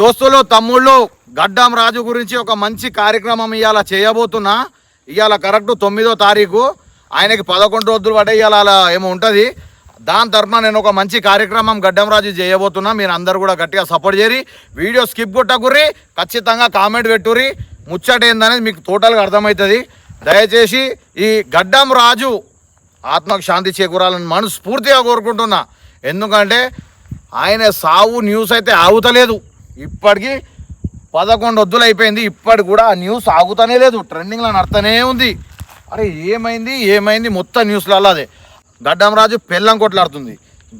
దోస్తులు తమ్ముళ్ళు గడ్డం రాజు గురించి ఒక మంచి కార్యక్రమం ఇవాళ చేయబోతున్నా. ఇవాళ కరెక్ట్ తొమ్మిదో తారీఖు. ఆయనకి పదకొండు రోజులు పడే ఇవాళ అలా ఏమో ఉంటుంది. దాని తరఫున నేను ఒక మంచి కార్యక్రమం గడ్డం రాజు చేయబోతున్నా. మీరు అందరు కూడా గట్టిగా సపోర్ట్ చేయరి వీడియో స్కిప్ కొట్టకుర్రి ఖచ్చితంగా కామెంట్ పెట్టుర్రి. ముచ్చట ఏందనేది మీకు టోటల్గా అర్థమవుతుంది. దయచేసి ఈ గడ్డం రాజు ఆత్మకు శాంతి చేకూరాలని మనస్ఫూర్తిగా కోరుకుంటున్నా. ఎందుకంటే ఆయన సావు న్యూస్ అయితే ఆగుతలేదు. ఇప్పటికీ పదకొండు వద్దులు అయిపోయింది. ఇప్పటికి కూడా ఆ న్యూస్ ఆగుతానే లేదు. ట్రెండింగ్లో నడుతూనే ఉంది. అరే ఏమైంది? ఏమైంది? మొత్తం న్యూస్లలో అదే. గడ్డం రాజు పెళ్ళం కొట్లాడుతుంది.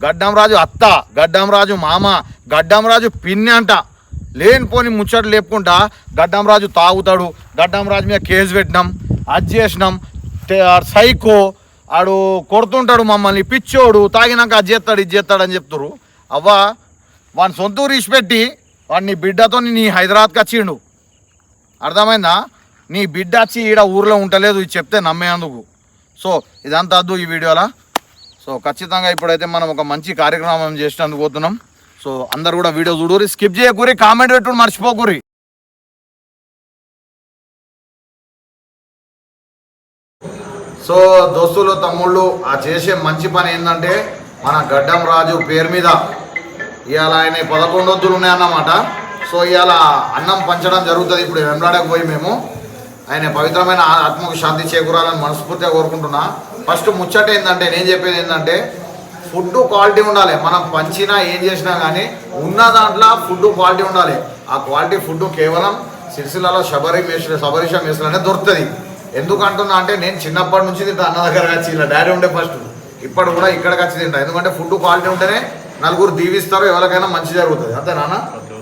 గడ్డం రాజు అత్త గడ్డం రాజు మామ గడ్డం రాజు పిన్ని అంట. లేనిపోని ముచ్చట్లు లేపుకుంటా గడ్డం రాజు తాగుతాడు. గడ్డం రాజు మీద కేసు పెట్టినాం. అది చేసినాం. సైకో ఆడు కొడుతుంటాడు మమ్మల్ని. పిచ్చోడు తాగినాక అది చేస్తాడు ఇది చేస్తాడు అని చెప్తారు అవ్వా వాని సొంత ఊరు ఇచ్చిపెట్టి వాడు నీ బిడ్డతో నీ హైదరాబాద్కి వచ్చిండు. అర్థమైందా? నీ బిడ్డ వచ్చి ఈడ ఊర్లో ఉండలేదు ఇది చెప్తే నమ్మేందుకు. సో ఇదంతా వద్దు ఈ వీడియోలా. సో ఖచ్చితంగా ఇప్పుడైతే మనం ఒక మంచి కార్యక్రమం చేసినందుకు పోతున్నాం. సో అందరు కూడా వీడియో చూడూరి స్కిప్ చేయకూరి కామెంట్ పెట్టుకుని మర్చిపోకూరి. సో దోస్తులు తమ్ముళ్ళు ఆ చేసే మంచి పని ఏంటంటే మన గడ్డం రాజు పేరు మీద ఇవాళ ఆయన పదకొండు వద్దులు ఉన్నాయన్నమాట. సో ఇవాళ అన్నం పంచడం జరుగుతుంది. ఇప్పుడు వెంబడాడకు పోయి మేము. ఆయన పవిత్రమైన ఆత్మకు శాంతి చేకూరాలని మనస్ఫూర్తిగా కోరుకుంటున్నా. ఫస్ట్ ముచ్చట ఏంటంటే నేను చెప్పేది ఏంటంటే ఫుడ్ క్వాలిటీ ఉండాలి. మనం పంచినా ఏం చేసినా కానీ ఉన్న దాంట్లో ఫుడ్ క్వాలిటీ ఉండాలి. ఆ క్వాలిటీ ఫుడ్ కేవలం సిరిసిల్లలో శబరి మేసులు శబరిష మేసులనే దొరుకుతుంది. ఎందుకు అంటున్నా అంటే నేను చిన్నప్పటి నుంచి తింటా. అన్న దగ్గర వచ్చి ఇలా డాడీ ఉండే ఫస్ట్. ఇప్పుడు కూడా ఇక్కడికి వచ్చి తింటా. ఎందుకంటే ఫుడ్ క్వాలిటీ ఉంటేనే నలుగురు దీవిస్తారు ఎవరికైనా మంచి జరుగుతుంది. అంతే నాన్న?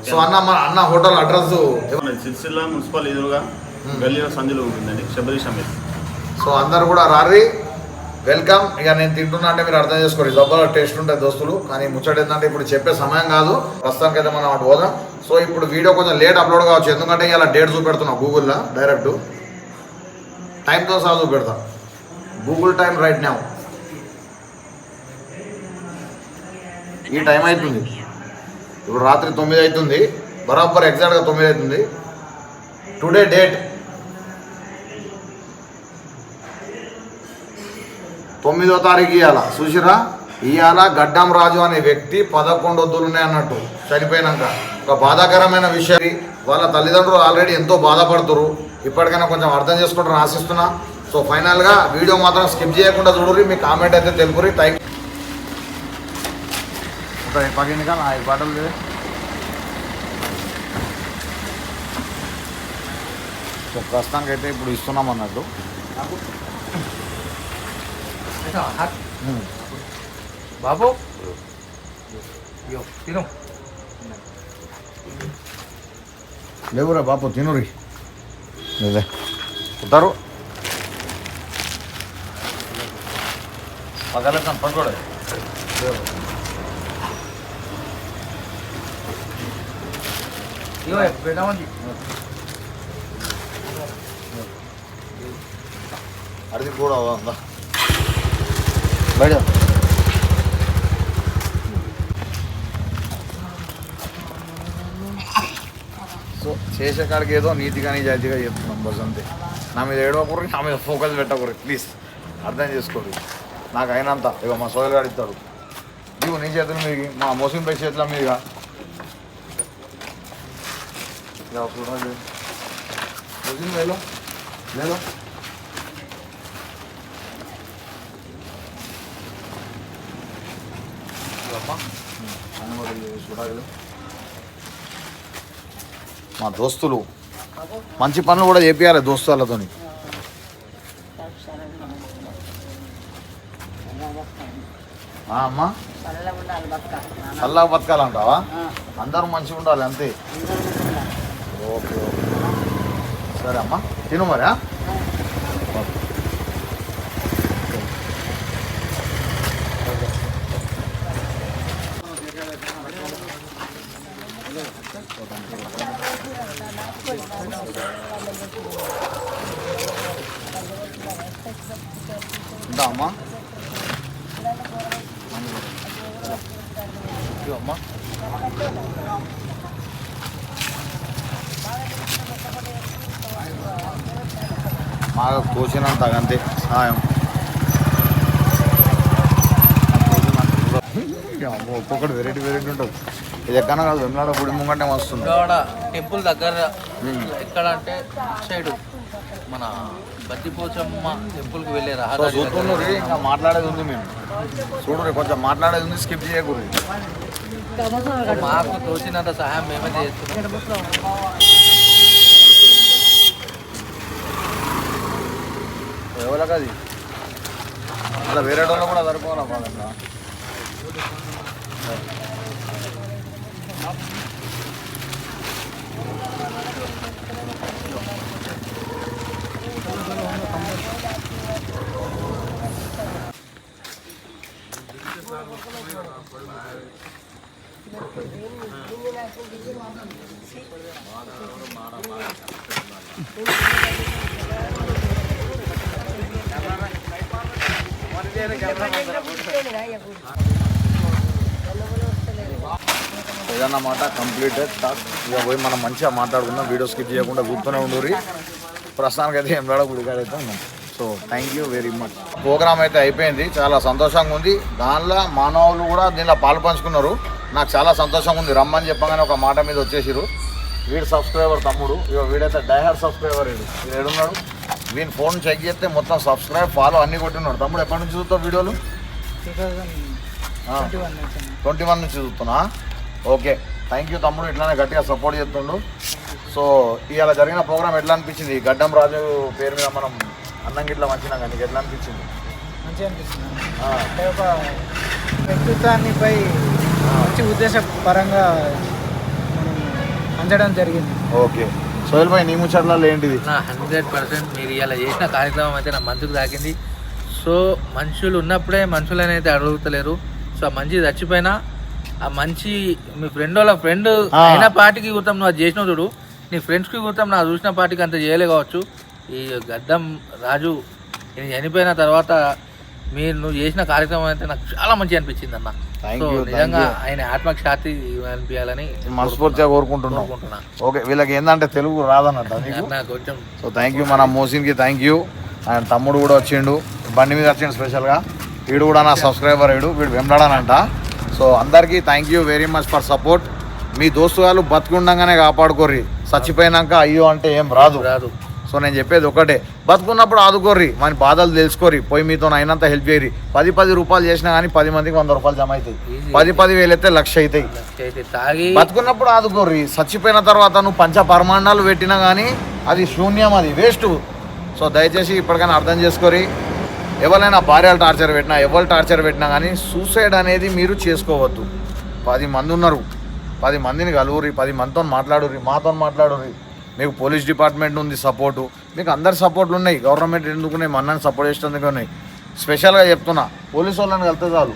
సో అన్న మన అన్న హోటల్ అడ్రస్. సిరిసిల్ల మున్సిపల్ ఎదురుగా గల్లీలో సందులో ఉంటుందండి శబరి సో అందరు కూడా రారి వెల్కమ్. ఇక నేను తింటున్నా అంటే మీరు అర్థం చేసుకోండి జబ్బల టేస్ట్ ఉంటాయి దోస్తులు కానీ ముచ్చట ఏంటంటే ఇప్పుడు చెప్పే సమయం కాదు. ప్రస్తుతానికి అయితే మనం అటు పోదాం. సో ఇప్పుడు వీడియో కొంచెం లేట్ అప్లోడ్ కావచ్చు. ఎందుకంటే ఇలా డేట్ చూపెడుతున్నా గూగుల్లో డైరెక్ట్. టైంతో సహా చూపెడతా. Google time right now. ఈ టైం అవుతుంది ఇప్పుడు రాత్రి తొమ్మిది అవుతుంది బరాబర్ ఎగ్జాక్ట్గా తొమ్మిది అవుతుంది టుడే డేట్ తొమ్మిదో తారీఖు ఇవాళ చూసిరా ఇవాళ గడ్డం రాజు అనే వ్యక్తి పదకొండు వద్దులున్నాయి అన్నట్టు. చనిపోయినాక. ఒక బాధాకరమైన విషయం. ఇది. వాళ్ళ తల్లిదండ్రులు ఆల్రెడీ ఎంతో బాధపడుతురు ఇప్పటికైనా కొంచెం అర్థం చేసుకుంటారని ఆశిస్తున్నా. సో ఫైనల్గా వీడియో మాత్రం స్కిప్ చేయకుండా చూడరు మీ కామెంట్ అయితే తెలుపురి థ్యాంక్ పగినగా నా ఈ పాటలు చూడు. సో ప్రస్తుతానికి అయితే ఇప్పుడు ఇస్తున్నాం అన్నట్టు ఉమ్. బాబు యో తిను లేవురా బాపు తినురి లేదే కుట్టారు పగలేసాను పడుకోడే అది కూడా బయట సో చేసే కాడికి ఏదో నీతిగా నిజాయితీగా చెప్తున్నాం బస్ అంతే నా మీద ఏడవకూరి నా మీద ఫోకస్ పెట్టకూరి ప్లీజ్ అర్థం చేసుకోరు నాకు అయినంత. ఇక మా సోదరు గారు ఇస్తాడు. ఇదిగో నీ చేతుల మీదకి మా మోసం పై చేతుల మీదుగా చూడండి మోసం వేలో లేదో మా దోస్తులు. మంచి పనులు కూడా చేపియాలి దోస్తులతోని. ఆ అమ్మా. చల్లగా బతకాలంటావా? అందరూ మంచిగా ఉండాలి అంతే. Okay okay. సరే అమ్మా తిను మరా అమ్మా? అమ్మా. మాకు తోచినంత అంతే సహాయం ఒక్కొక్కటి వెరైటీ వెరైటీ ఉంటుంది. ఇది ఎక్కడ కాదు వెమ్లాడ గుడి ముంగంటే వస్తుంది ఇక్కడ టెంపుల్ దగ్గర ఎక్కడ అంటే సైడ్ మన బద్దిపోచమ్మ టెంపుల్కి వెళ్ళే రహదారి. చూస్తున్నారు ఇంకా మాట్లాడేది ఉంది మేము. చూడరు కొంచెం మాట్లాడేది ఉంది స్కిప్ చేయకూడదు మాకు తోచినంత సహాయం మేమే చేస్తున్నాం. ఎవరికి అది అలా వేరే వాళ్ళు కూడా సరిపోవాలా వాళ్ళకి ఏదన్నమాట కంప్లీట్ టాక్ ఇక పోయి మనం మంచిగా మాట్లాడుకుందాం వీడియో స్కిప్ చేయకుండా కూర్చొనే ఉండూరి ప్రస్తుతానికి అయితే ఎంరాడ గుడికాడైతే ఉన్నాం so thank you very much programme అయితే అయిపోయింది చాలా సంతోషంగా ఉంది. దానిలో మానవులు కూడా దీనిలో పాలు పంచుకున్నారు. నాకు చాలా సంతోషంగా ఉంది. రమ్మని చెప్పగానే ఒక మాట మీద వచ్చేసిరు వీడు సబ్స్క్రైబర్ తమ్ముడు ఇక వీడైతే డైహర్ సబ్స్క్రైబర్ వీడు. వీడు ఏడున్నాడు? వీని ఫోన్ చెక్ చేస్తే మొత్తం సబ్స్క్రైబ్ ఫాలో అన్ని కొట్టినాడు. తమ్ముడు ఎప్పటి నుంచి చూస్తావు వీడియోలు? ట్వంటీ వన్ నుంచి. చూస్తున్నా. ఓకే. థ్యాంక్ యూ తమ్ముడు ఇట్లానే గట్టిగా సపోర్ట్ చేస్తుండు. సో ఇవాళ జరిగిన ప్రోగ్రామ్ ఎట్లా అనిపించింది? గడ్డం రాజు పేరు మీద మనం అన్నం గిట్ల మంచినాక నీకు ఎట్లా అనిపించింది? మంచిగా అనిపిస్తుంది. ఆ, అంటే ఒక వ్యక్తిత్వాన్నిపై మంచి ఉద్దేశపరంగా అంచడం జరిగింది. ఓకే. సోహెల్ భాయ్ నీ ముచ్చట్లలో ఏంటిది? నా హండ్రెడ్ పర్సెంట్ మీరు ఇలా చేసిన కార్యక్రమం అయితే నా మనసుకు తాకింది. సో మనుషులు ఉన్నప్పుడే మనుషులని అయితే అడుగుతలేరు. సో ఆ మంచి చచ్చిపోయినా ఆ మంచి మీ ఫ్రెండ్ వాళ్ళ ఫ్రెండ్. అయిన పార్టీకి గుర్తం నువ్వు అది చేసినావు చూడు. నీ ఫ్రెండ్స్కి గుర్తం నా చూసిన పార్టీకి అంత చేయలే కావచ్చు. ఈ గడ్డం రాజు నేను చనిపోయిన తర్వాత మీరు నువ్వు చేసిన కార్యక్రమం అయితే నాకు చాలా మంచి అనిపించింది అన్న. సో నిజంగా. ఆయన అనిపించాలని మనస్ఫూర్తిగా కోరుకుంటున్నాం. ఓకే వీళ్ళకి ఏంటంటే తెలుగు రాదన్నట్ట కొంచెం సో థ్యాంక్ యూ మన మోసిన్కి థ్యాంక్ యూ ఆయన తమ్ముడు కూడా వచ్చిండు. బండి మీద వచ్చిండు స్పెషల్గా వీడు కూడా నా సబ్స్క్రైబర్ వీడు. వీడు వెంబడానంట సో అందరికీ thank you very much for support మీ దోస్తు వాళ్ళు బతుకుండగానే కాపాడుకోర్రి. చచ్చిపోయినాక అయ్యో అంటే ఏం రాదు. రాదు. సో నేను చెప్పేది ఒకటే. బతుకున్నప్పుడు ఆదుకోర్రి మన బాధలు తెలుసుకోరి పోయి మీతో అయినంత హెల్ప్ చేయరి పది పది రూపాయలు చేసినా కానీ పది మందికి వంద రూపాయలు జమ అవుతాయి. పది పది వేలు అయితే లక్ష అవుతాయి తాగి బతుకున్నప్పుడు ఆదుకోర్రి చచ్చిపోయిన తర్వాత నువ్వు పంచ పరమాండాలు పెట్టినా కానీ అది శూన్యం అది వేస్ట్ సో దయచేసి ఇప్పటికైనా అర్థం చేసుకోరి ఎవరైనా భార్యలు టార్చర్ పెట్టినా ఎవరు టార్చర్ పెట్టినా కానీ సూసైడ్ అనేది మీరు చేసుకోవద్దు. పది మంది ఉన్నారు. పది మందిని కలువురి పది మందితో మాట్లాడురి మాతో మాట్లాడురి మీకు పోలీస్ డిపార్ట్మెంట్ ఉంది సపోర్టు. మీకు అందరి సపోర్ట్లు ఉన్నాయి. గవర్నమెంట్ ఎందుకున్నాయి మన్నని సపోర్ట్ చేసేందుకు ఉన్నాయి. స్పెషల్గా చెప్తున్నా పోలీస్ వాళ్ళని కలితే చాలు.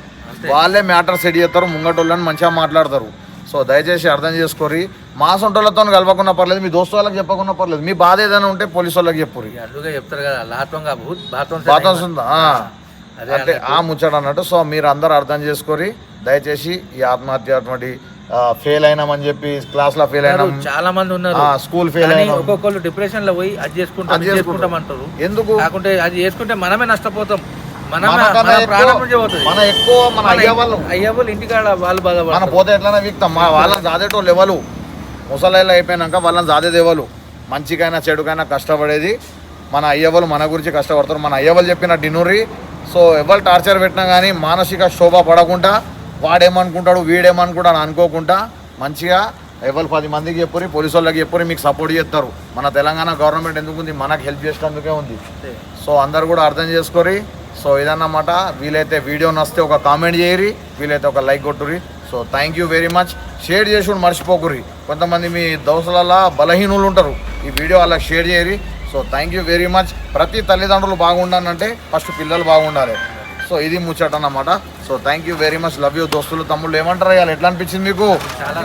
వాళ్ళే మ్యాటర్ సెట్ చేస్తారు ముంగటోళ్ళని మంచిగా మాట్లాడతారు. సో దయచేసి అర్థం చేసుకోరి. మా సొంటోళ్ళతో కలవకుండా పర్లేదు మీ దోస్తు వాళ్ళకి చెప్పకుండా పర్లేదు. మీ బాధ ఏదైనా ఉంటే పోలీసు వాళ్ళకి చెప్పురి. చెప్తారు కదా అంటే ఆ ముచ్చట అన్నట్టు. సో మీరు అందరు అర్థం చేసుకొని దయచేసి ఈ ఆత్మహత్య అటువంటి ఫెయిల్ అయినామని చెప్పి క్లాస్లో ఫెయిల్ అయినాం. చాలా మంది ఉన్నారు. ఆ, స్కూల్ ఫెయిల్ అయినాం. ఒక్కొక్కరు డిప్రెషన్లో పోయి అది చేసుకుంటాం చేసుకుంటాం. అంటారు ఎందుకు? కాకుంటే అది చేసుకుంటే మనమే నష్టపోతాం. మన ఎక్కువ- మన ఎక్కువ మన అయ్య వాళ్ళు అయ్యే వాళ్ళు ఇంటికాడ వాళ్ళు మన పోతే ఎట్లనే వీక్తాం. వాళ్ళని జాదేటోళ్ళు ఎవరు? ముసలాయిలు అయిపోయినాక వాళ్ళని జాదేది ఎవరు? మంచికైనా చెడుకైనా కష్టపడేది మన అయ్యవాళ్ళు మన గురించి కష్టపడతారు. మన అయ్యవాళ్ళు చెప్పిన డిన్నూరి సో ఎవరు టార్చర్ పెట్టినా కానీ మానసిక శోభ పడకుండా వాడేమనుకుంటాడు వీడేమనుకుంటాడు అని అనుకోకుండా మంచిగా ఎవరు పది మందికి చెప్పురి పోలీసు వాళ్ళకి చెప్పురి మీకు సపోర్ట్ చేస్తారు. మన తెలంగాణ గవర్నమెంట్ ఎందుకు ఉంది మనకు హెల్ప్ చేసేందుకే ఉంది. సో అందరు కూడా అర్థం చేసుకోరి సో ఇదన్నమాట. వీలైతే వీడియో నస్తే ఒక కామెంట్ చేయరి వీలైతే ఒక like కొట్టురి so thank you very much share చేసుకుని మర్చిపోకురి కొంతమంది మీ దోస్తులలో బలహీనులు ఉంటారు. ఈ వీడియో వాళ్ళకి share చేయరి so thank you very much ప్రతి తల్లిదండ్రులు బాగుండాలంటే ఫస్ట్ పిల్లలు బాగుండాలి. సో ఇది ముచ్చట అన్నమాట. So thank you very much love you దోస్తులు తమ్ముళ్ళు. ఏమంటారు ఇవాళ ఎట్లా అనిపించింది మీకు? చాలా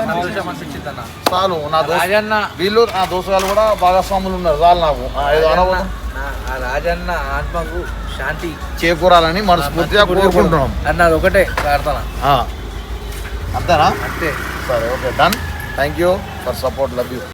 నా దోస్తు రాజన్న వీళ్ళు నా దోస్తులు కూడా భాగస్వాములు ఉన్నారు. చాలు నాకు. ఏదో రాజన్న ఆత్మకు శాంతి చేకూరాలని మనస్ఫూర్తిగా కోరుకుంటున్నాం. అన్నది ఒకటే ప్రార్థన. అంతేనా? అంతే. సరే okay done thank you for support love you